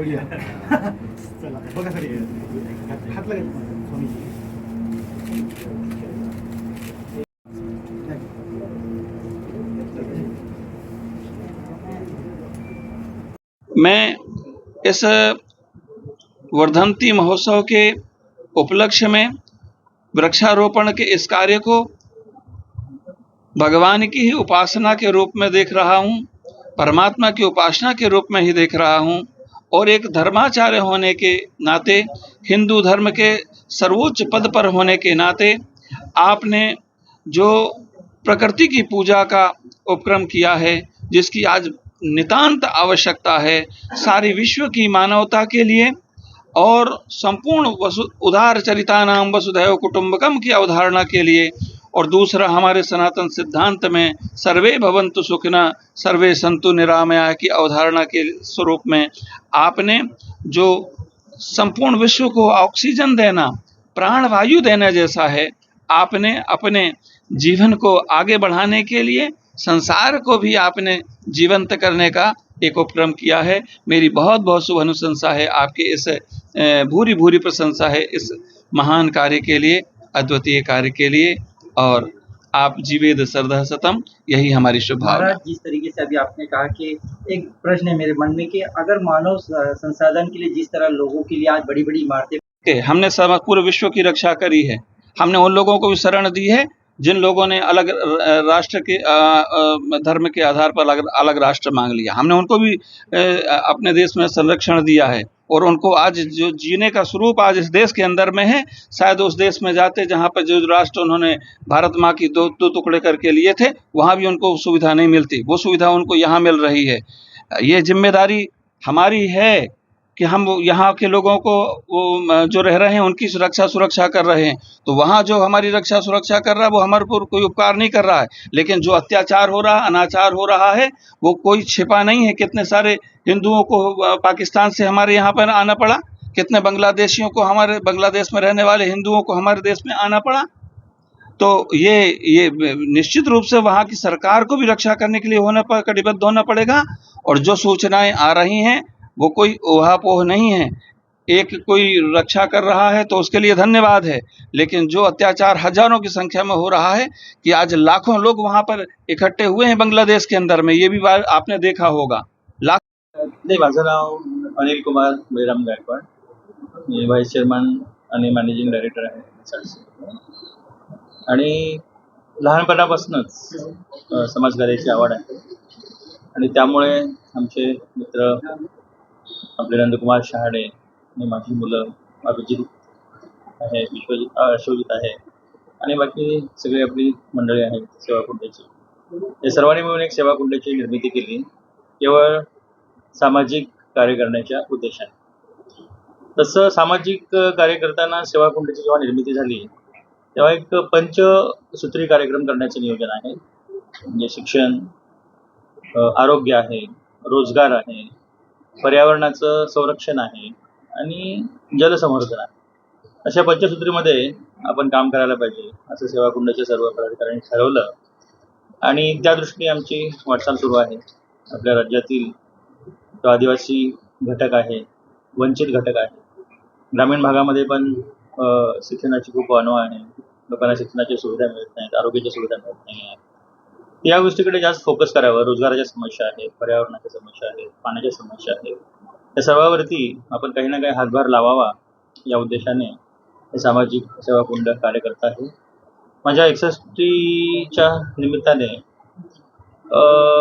बघूया चला बघा तरी हात- लागेल मैं इस वर्धंती महोत्सव के उपलक्ष्य में वृक्षारोपण के इस कार्य को भगवान की ही उपासना के रूप में देख रहा हूँ, परमात्मा की उपासना के रूप में ही देख रहा हूँ। और एक धर्माचार्य होने के नाते, हिंदू धर्म के सर्वोच्च पद पर होने के नाते, आपने जो प्रकृति की पूजा का उपक्रम किया है, जिसकी आज नितांत आवश्यकता है, सारी विश्व की मानवता के लिए, और संपूर्ण वसु, उदार चरिता नाम वसुधैव कुटुंबकम की अवधारणा के लिए और दूसरा हमारे सनातन सिद्धांत में, सर्वे भवंतु सुखिना, सर्वे संतु निरामया की अवधारणा के स्वरूप में, आपने जो संपूर्ण विश्व को ऑक्सीजन देना, प्राण वायु देना जैसा है, आपने अपने जीवन को आगे बढ़ाने के लिए, संसार को भी आपने जीवंत करने का एक उपक्रम किया है। मेरी बहुत बहुत शुभ अनुशंसा है आपके इस भूरी भूरी प्रशंसा है इस महान कार्य के लिए, अद्वितीय कार्य के लिए। और आप जीवेद श्रद्धा सतम यही हमारी शुभ भावना जिस तरीके से अभी आपने कहा कि एक प्रश्न है मेरे मन में कि अगर मानव संसाधन के लिए जिस तरह लोगों के लिए आज बड़ी बड़ी इमारतें हमने पूरे विश्व की रक्षा करी है। हमने उन लोगों को भी शरण दी है जिन लोगों ने अलग राष्ट्र के धर्म के आधार पर अलग अलग राष्ट्र मांग लिया। हमने उनको भी अपने देश में संरक्षण दिया है। और उनको आज जो जीने का स्वरूप आज इस देश के अंदर में है, शायद उस देश में जाते जहाँ पर जो राष्ट्र उन्होंने भारत माँ की दो दो टुकड़े करके लिए थे, वहाँ भी उनको सुविधा नहीं मिलती। वो सुविधा उनको यहाँ मिल रही है। ये ज़िम्मेदारी हमारी है कि हम यहाँ के लोगों को वो जो रह रहे हैं, उनकी सुरक्षा सुरक्षा कर रहे हैं। तो वहाँ जो हमारी रक्षा सुरक्षा कर रहा है, वो हमारे ऊपर कोई उपकार नहीं कर रहा है। लेकिन जो अत्याचार हो रहा, अनाचार हो रहा है, वो कोई छिपा नहीं है। कितने सारे हिंदुओं को पाकिस्तान से हमारे यहाँ पर आना पड़ा? कितने बांग्लादेशियों को हमारे, बांग्लादेश में रहने वाले हिंदुओं को हमारे देश में आना पड़ा? तो ये ये निश्चित रूप से वहाँ की सरकार को भी रक्षा करने के लिए होना पर कटिबद्ध होना पड़ेगा। और जो सूचनाएँ आ रही हैं वो कोई ओहापोह नहीं है। एक कोई रक्षा कर रहा है तो उसके लिए धन्यवाद है। लेकिन जो अत्याचार हज़ारों की संख्या में हो रहा है कि आज लाखों लोग वहाँ पर इकट्ठे हुए हैं बांग्लादेश के अंदर में, ये भी बात आपने देखा होगा। लाख अनिल कुमार बळीराम गायकवाड। चेअरमन आणि मॅनेजिंग डायरेक्टर SRC. आणि लहानपणापासूनच समाजकार्याची आवड त्यामुळे आमचे मित्र आपले नंदकुमार शहाडे आणि माझी मुलं अभिजित आहे विश्वजित अशोजित आहे आणि बाकी सगळी आपली मंडळी आहेत सेवाकुंडाची या सर्वांनी मिळून एक सेवाकुंडाची निर्मिती केली. केवळ सामाजिक कार्य करण्याच्या उद्देशाने. तसं सामाजिक कार्य करताना सेवाकुंडाची जेव्हा निर्मिती झाली तेव्हा एक पंचसूत्री कार्यक्रम करण्याचं नियोजन आहे. म्हणजे शिक्षण आरोग्य आहे रोजगार आहे पर्यावरणाचं संरक्षण आहे आणि जलसंवर्धन आहे. अशा पंचसूत्रीमध्ये आपण काम करायला पाहिजे असं सेवाकुंडाच्या सर्व पदाधिकाऱ्यांनी ठरवलं. आणि त्या दृष्टीने आमची वाटचाल सुरू आहे. आपल्या राज्यातील जो आदिवासी घटक आहे वंचित घटक आहे ग्रामीण भागामध्ये पण शिक्षणाची खूप अनुभव आहे लोकांना शिक्षणाची सुविधा मिळत नाहीत आरोग्याच्या सुविधा मिळत नाही आहेत या गोष्टीकडे जास्त फोकस करावं. रोजगाराच्या समस्या आहेत पर्यावरणाच्या समस्या आहेत पाण्याच्या समस्या आहेत. या सर्वावरती आपण काही ना काही हातभार लावावा या उद्देशाने हे सामाजिक सेवा कुंड कार्य करत आहे माझ्या एकसष्टीच्या निमित्ताने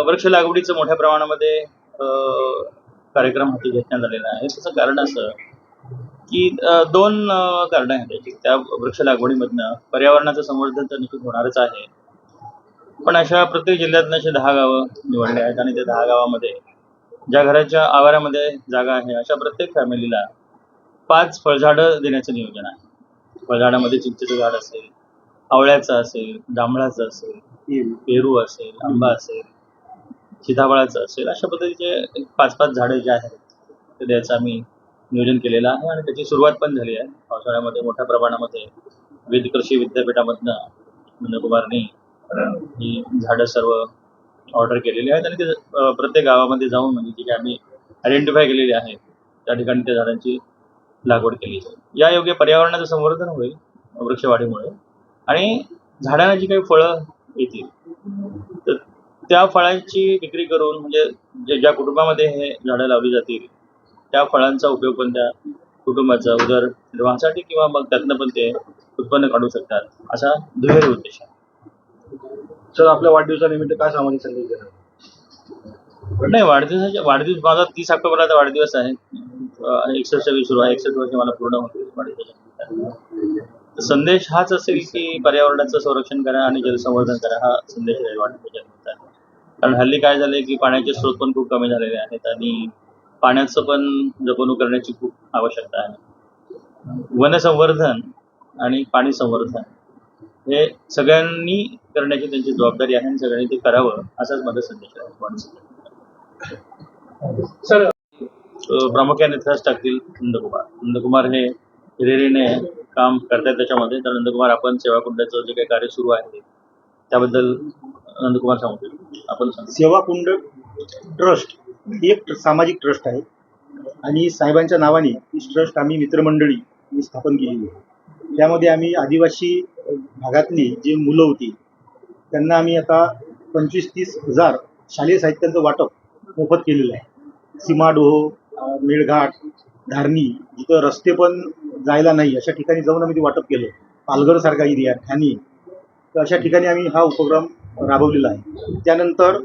वृक्ष लागवडीचं मोठ्या प्रमाणामध्ये कार्यक्रम हाती घेतण्यात आलेला आहे. त्याचं कारण असं की दोन कारणं आहेत. त्याची त्या वृक्ष लागवडीमधनं पर्यावरणाचं संवर्धन तर निश्चित होणारच आहे. पण अशा प्रत्येक जिल्ह्यातनं असे दहा गावं निवडले आहेत आणि त्या दहा गावामध्ये ज्या घराच्या आवारामध्ये जागा आहे अशा प्रत्येक फॅमिलीला पाच फळझाडं देण्याचं नियोजन आहे. फळझाडामध्ये चिंचेचं झाड असेल आवळ्याचं असेल जांभळाचं असेल पेरू असेल आंबा असेल सीताफळाचं असेल अशा पद्धतीचे पाच पाच झाडं जे आहेत ते द्यायचं आम्ही नियोजन केलेलं आहे आणि त्याची सुरुवात पण झाली आहे. पावसाळ्यामध्ये मोठ्या प्रमाणामध्ये विविध कृषी विद्यापीठामधनं नंदकुमारनी ही झाडं सर्व ऑर्डर केलेली आहेत आणि ते प्रत्येक गावामध्ये जाऊन म्हणजे जी काही आम्ही आयडेंटिफाय केलेली आहे त्या ठिकाणी त्या झाडांची लागवड केली. जाईल या योग्य पर्यावरणाचं संवर्धन होईल वृक्षवाढीमुळे. आणि झाडांना जी काही फळं येतील तर त्या फळांची विक्री करून म्हणजे जे ज्या कुटुंबामध्ये हे झाडं लावली जातील त्या फळांचा उपयोग पण त्या कुटुंबाचा उदरनिर्वाहासाठी किंवा मग त्यातनं पण ते उत्पन्न काढू शकतात असा दुहेरी उद्देश आहे. सर आपल्या वाढदिवसानिमित्त काय सामाजिक संदेश देणार? नाही वाढदिवसाच्या वाढदिवस माझा तीस ऑक्टोबरला वाढदिवस आहे. अं, एकसष्ट सुरू आहे. एकसष्ट वर्ष मला पूर्ण होते तर संदेश हाच असेल की पर्यावरणाचं संरक्षण करा आणि जलसंवर्धन करा हा संदेश आहे वाढदिवसाच्या निमित्ताने. कारण हल्ली काय झालंय की पाण्याचे स्रोत पण खूप कमी झालेले आहेत आणि पाण्याचं पण जपणूक करण्याची खूप आवश्यकता आहे. वनसंवर्धन आणि पाणी संवर्धन हे सगळ्यांनी करण्याची त्यांची जबाबदारी आहे आणि सगळ्यांनी ते करावं असाच माझा संदेश आहे. सर प्रामुख्याने थ्रस्ट टाकतील नंदकुमार. नंदकुमार हे हिरिरीने काम करतात त्याच्यामध्ये. तर नंदकुमार आपण सेवा कुंडाचं जे काही कार्य सुरू आहे त्याबद्दल नंदकुमार सांगतील. आपण सांगा. सेवाकुंड ट्रस्ट ही एक सामाजिक ट्रस्ट आहे. आणि साहेबांच्या नावाने ही ट्रस्ट आम्ही मित्रमंडळी स्थापन केलेली आहे. त्यामध्ये आम्ही आदिवासी भागातली जी मुलं होती त्यांना आम्ही आता पंचवीस तीस हजार शालेय साहित्यांचं वाटप मोफत केलेलं आहे. सीमाडोह मेळघाट धारणी जिथं रस्ते पण जायला नाही अशा ठिकाणी जाऊन आम्ही ते वाटप केलं. पालघरसारखा एरिया ठाणे तर अशा ठिकाणी आम्ही हा उपक्रम राबवलेला आहे. त्यानंतर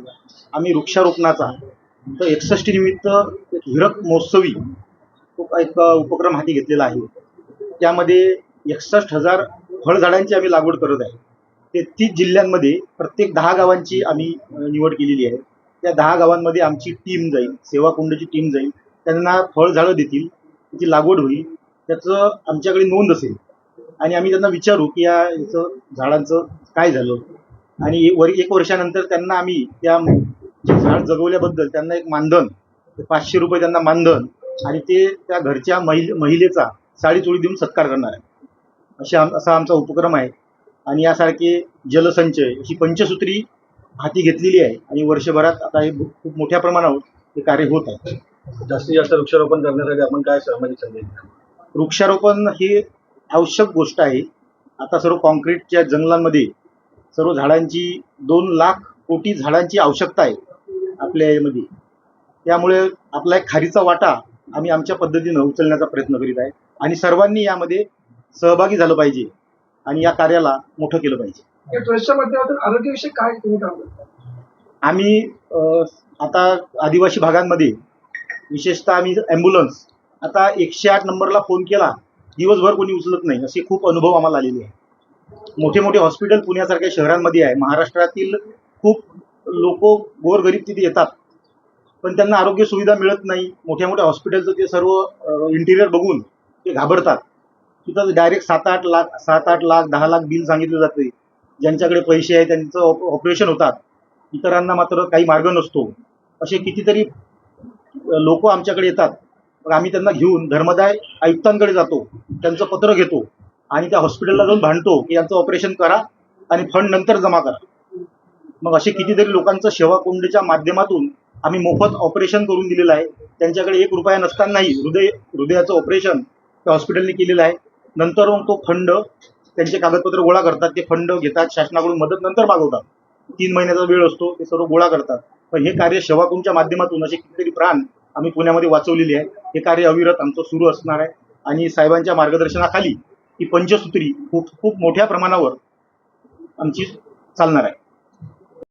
आम्ही वृक्षारोपणाचा तर एकसष्टी निमित्त एक हिरक महोत्सवी तो एक उपक्रम हाती घेतलेला आहे. त्यामध्ये एकसष्ट हजार फळझाडांची आम्ही लागवड करत आहे. ते तीस जिल्ह्यांमध्ये प्रत्येक दहा गावांची आम्ही निवड केलेली आहे. त्या दहा गावांमध्ये आमची टीम जाईल सेवाकुंडची टीम जाईल. त्यांना फळझाडं देतील त्याची लागवड होईल त्याचं आमच्याकडे नोंद असेल. आणि आम्ही त्यांना विचारू की या याचं झाडांचं काय झालं. आणि वर एक वर्षानंतर त्यांना आम्ही त्या जे झाड जगवल्याबद्दल त्यांना एक मानधन ते पाचशे रुपये त्यांना मानधन आणि ते त्या घरच्या महिल महिलेचा साडी चोळी देऊन सत्कार करणार आहे. अशा आम- असा आमचा उपक्रम आहे. आणि यासारखे जलसंचय अशी पंचसूत्री हाती घेतलेली आहे. आणि वर्षभरात आता हे खूप मोठ्या प्रमाणावर हे कार्य होत आहे. जास्तीत जास्त वृक्षारोपण करण्यासाठी आपण काय सामाजिक संदेश द्याल? वृक्षारोपण ही आवश्यक गोष्ट आहे. आता सर्व कॉन्क्रीटच्या जंगलांमध्ये सर्व झाडांची दोन लाख कोटी झाडांची आवश्यकता आहे आपल्या यामध्ये. त्यामुळे आपला एक खारीचा वाटा आम्ही आमच्या पद्धतीनं उचलण्याचा प्रयत्न करीत आहे. आणि सर्वांनी यामध्ये सहभागी झालं पाहिजे आणि या कार्याला मोठं केलं पाहिजे. या ट्रस्टच्या माध्यमातून आरोग्यविषयक काय तुम्ही काम करता? आम्ही आता आदिवासी भागांमध्ये विशेषतः आम्ही ॲम्ब्युलन्स आता एकशे आठ नंबरला फोन केला दिवसभर कोणी उचलत नाही असे खूप अनुभव आम्हाला आलेले आहे मोठे मोठे हॉस्पिटल पुण्यासारख्या शहरांमध्ये आहे महाराष्ट्रातील खूप लोक गोरगरीब तिथे येतात पण त्यांना आरोग्य सुविधा मिळत नाही. मोठ्या मोठ्या हॉस्पिटलचं ते सर्व इंटिरियर बघून ते घाबरतात. तिथं डायरेक्ट सात आठ लाख सात आठ लाख दहा लाख बिल सांगितलं जाते ज्यांच्याकडे पैसे आहे त्यांचं ऑपरेशन होतात. इतरांना मात्र काही मार्ग नसतो. असे कितीतरी लोक आमच्याकडे येतात. मग आम्ही त्यांना घेऊन धर्मदाय आयुक्तांकडे जातो. त्यांचं पत्र घेतो. आणि त्या हॉस्पिटलला जाऊन भांडतो. की यांचं ऑपरेशन करा आणि फंड नंतर जमा करा. मग असे कितीतरी लोकांचं सेवा कुंडच्या माध्यमातून आम्ही मोफत ऑपरेशन करून दिलेलं आहे. त्यांच्याकडे एक रुपया नसतानाही हृदय हृदयाचं ऑपरेशन त्या हॉस्पिटलने केलेलं आहे. नंतर मग तो फंड त्यांचे कागदपत्र गोळा करतात ते फंड घेतात शासनाकडून मदत नंतर मागवतात. तीन महिन्याचा वेळ असतो ते सर्व गोळा करतात. पण हे कार्य शवाकुंच्या माध्यमातून असे कितीतरी प्राण आम्ही पुण्यामध्ये वाचवलेले आहे. हे कार्य अविरत आमचं सुरू असणार आहे. आणि साहेबांच्या मार्गदर्शनाखाली ही पंचसूत्री खूप खूप मोठ्या प्रमाणावर आमची चालणार आहे.